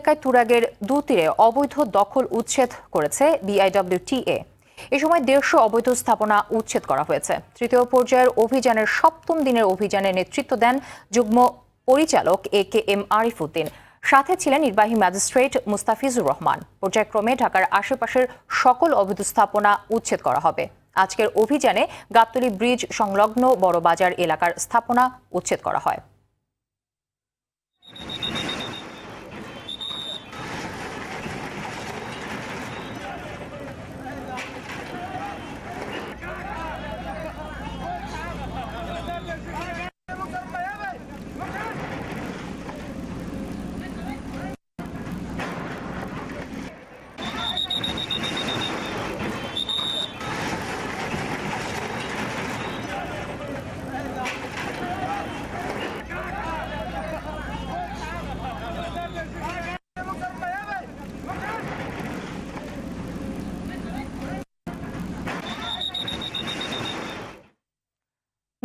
উপত্যকায় তুরাগের দু তীরে অবৈধ দখল উচ্ছেদ করেছে বিআইডব্লিউটিএ এ সময় দেড়শো অবৈধ স্থাপনা উচ্ছেদ করা হয়েছে। তৃতীয় পর্যায়ের অভিযানের সপ্তম দিনের অভিযানে নেতৃত্ব দেন যুগ্ম পরিচালক A K M Arif Uddin সাথে ছিলেন নির্বাহী ম্যাজিস্ট্রেট মুস্তাফিজুর রহমান। পর্যায়ক্রমে ঢাকার আশেপাশের সকল অবৈধ স্থাপনা উচ্ছেদ করা হবে। আজকের অভিযানে গাবতলী ব্রিজ সংলগ্ন বড়বাজার এলাকার স্থাপনা উচ্ছেদ করা হয়।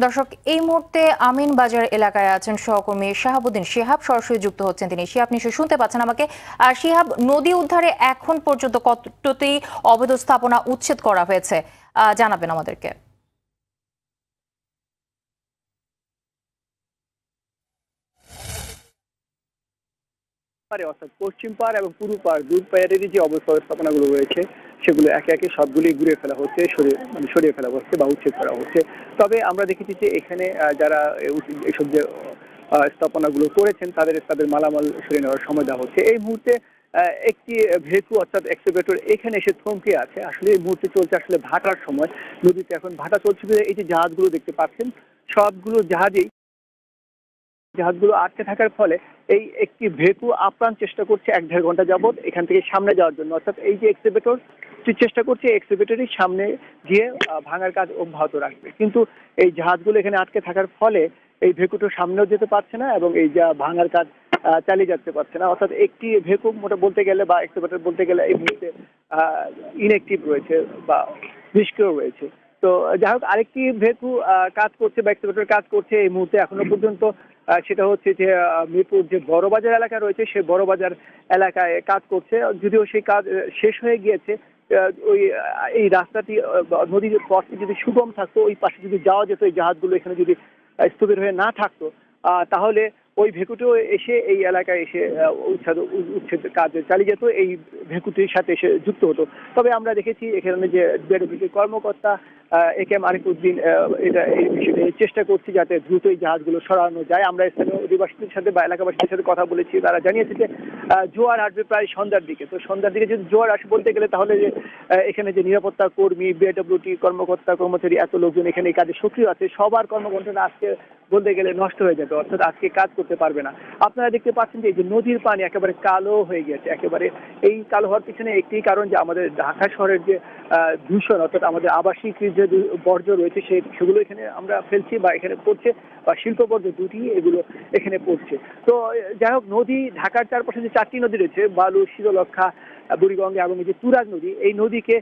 দর্শক, এই মুহূর্তে আমিন বাজার এলাকায় আছেন সহকর্মী শাহাবুদ্দিন শিহাব। সরাসরি যুক্ত হচ্ছেন তিনি। শিহাব, নিশ্চয়ই শুনতে পাচ্ছেন আমাকে? আর শিহাব, নদী উদ্ধারে এখন পর্যন্ত কতটি অবৈধ স্থাপনা উচ্ছেদ করা হয়েছে? জানাবেন আমাদেরকে। অর্থাৎ পশ্চিম পাড় এবং পূর্ব পাড় দুই যে অবস্থাপনাগুলো রয়েছে সেগুলো একে একে সবগুলি ঘুরে ফেলা হচ্ছে, সরিয়ে মানে সরিয়ে ফেলা হচ্ছে বা উচ্ছেদ করা হচ্ছে। তবে আমরা দেখেছি যে এখানে যারা এ উচ- এসব যে স্থাপনাগুলো করেছেন, তাদের তাদের মালামাল সরিয়ে নেওয়ার সময় দেওয়া হচ্ছে। এই মুহূর্তে একটি ভেকু অর্থাৎ এক্সিভেটর এখানে এসে থমকে আছে। আসলে এই মুহূর্তে চলছে আসলে ভাটার সময়। নদীতে এখন ভাটা চলছে এই যে জাহাজগুলো দেখতে পাচ্ছেন, সবগুলো জাহাজেই জাহাজগুলো আটকে থাকার ফলে এই একটি ভেকু আপ্রাণ চেষ্টা করছে এক দেড় ঘণ্টা যাবত এখান থেকে সামনে যাওয়ার জন্য। অর্থাৎ এই যে এক্সিভেটর চেষ্টা করছে এক্সিভেটরই সামনে গিয়ে ভাঙার কাজ অব্যাহত রাখবে। কিন্তু এই জাহাজগুলো এখানে আটকে থাকার ফলে এই ভেকুটো সামনেও যেতে পারছে না এবং এই যা ভাঙার কাজ চালিয়ে যেতে পারছে না। অর্থাৎ একটি ভেকু মোটা বলতে গেলে বা এক্সিভেটর বলতে গেলে এই মুহূর্তে ইনএক্টিভ রয়েছে বা নিষ্ক্রিয় রয়েছে। তো যাই হোক, আরেকটি ভেকু কাজ করছে বা এক্সিভেটর কাজ করছে এই মুহূর্তে এখনও পর্যন্ত। সেটা হচ্ছে যে মিরপুর যে বড়বাজার এলাকা রয়েছে সেই বড়বাজার এলাকায় কাজ করছে। যদিও সেই কাজ শেষ হয়ে গিয়েছে ওই এই রাস্তাটি নদীর পথটি যদি সুগম থাকতো, ওই পাশে যদি যাওয়া যেত, এই জাহাজগুলো এখানে যদি স্থবির হয়ে না থাকতো তাহলে ওই ভেকুটিও এসে এই এলাকায় এসে উচ্ছেদ উচ্ছেদ কাজ চালিয়ে যেত এই ভেকুটির সাথে এসে যুক্ত হতো। তবে আমরা দেখেছি এখানে যে বিএডব্লিউটির কর্মকর্তা এ কে এম আহ, এটা এই বিষয়ে চেষ্টা করছি যাতে দ্রুত এই জাহাজগুলো সরানো যায়। আমরা স্থানীয় অধিবাসীদের সাথে বা এলাকাবাসীদের সাথে কথা বলেছি। তারা জানিয়েছে যে জোয়ার আসবে প্রায় সন্ধ্যার দিকে। তো সন্ধ্যার দিকে যদি জোয়ার আসে বলতে গেলে তাহলে যে এখানে যে নিরাপত্তা কর্মী বিএডব্লিউটি কর্মকর্তা কর্মচারী এত লোকজন এখানে এই কাজে সক্রিয় আছে। সবার কর্মঘণ্টা আজকে বলতে গেলে নষ্ট হয়ে যাবে। অর্থাৎ আজকে কাজ করতে পারবে না। আপনারা দেখতে পাচ্ছেন যে এই যে নদীর পানি একেবারে কালো হয়ে গেছে একেবারে এই কালো হওয়ার পিছনে একটি কারণ যে আমাদের ঢাকা শহরের যে দূষণ অর্থাৎ আমাদের আবাসিক যে বর্জ্য রয়েছে সে সেগুলো এখানে আমরা ফেলছি বা এখানে পড়ছে বা শিল্প বর্জ্য দুটি এগুলো এখানে পড়ছে। তো যাই হোক নদী ঢাকার চারপাশে যে চারটি নদী রয়েছে বালু শীতলক্ষা আহ, বুড়িগঙ্গা এবং এই যে তুরাগ নদী এই নদীকে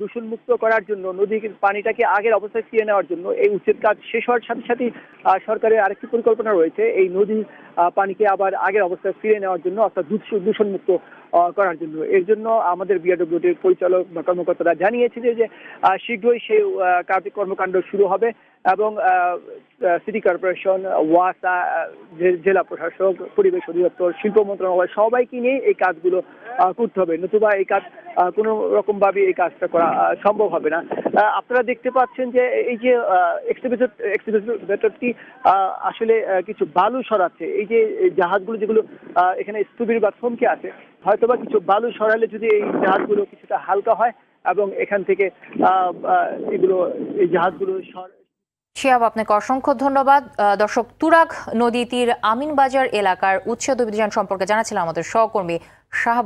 দূষণমুক্ত করার জন্য নদীর পানিটাকে আগের অবস্থায় ফিরিয়ে নেওয়ার জন্য এই উচ্ছেদ কাজ শেষ হওয়ার সাথে সাথেই সরকারের আরেকটি পরিকল্পনা রয়েছে এই নদীর পানিকে আবার আগের অবস্থায় ফিরিয়ে নেওয়ার জন্য অর্থাৎ দূষণমুক্ত করার জন্য। এর জন্য আমাদের বিআরডব্লিউটির পরিচালক বা কর্মকর্তারা জানিয়েছে যে শীঘ্রই সেই আহ, কার্য কর্মকাণ্ড শুরু হবে। এবং সিটি কর্পোরেশন ওয়াসা জেলা প্রশাসক, পরিবেশ অধিদপ্তর, শিল্প মন্ত্রণালয়, সবাইকে নিয়ে এই কাজগুলো করতে হবে। নতুবা এই কাজ কোনো রকম ভাবে এই কাজটা করা সম্ভব হবে না। আপনারা দেখতে পাচ্ছেন যে এই যে এক্সিবিটর এক্সিবিটরটি আসলে কিছু বালু সরাচ্ছে। এই যে জাহাজগুলো যেগুলো এখানে স্থবির বা থমকে আছে, হয়তোবা কিছু বালু সরালে যদি এই জাহাজগুলো কিছুটা হালকা হয় এবং এখান থেকে এগুলো, এই জাহাজগুলো শিহাব আপনাকে অসংখ্য ধন্যবাদ। দর্শক, তুরাগ নদী তীর আমিনবাজার এলাকার উচ্ছেদ অভিযান সম্পর্কে জানাচ্ছিলাম আমাদের সহকর্মী শাহাব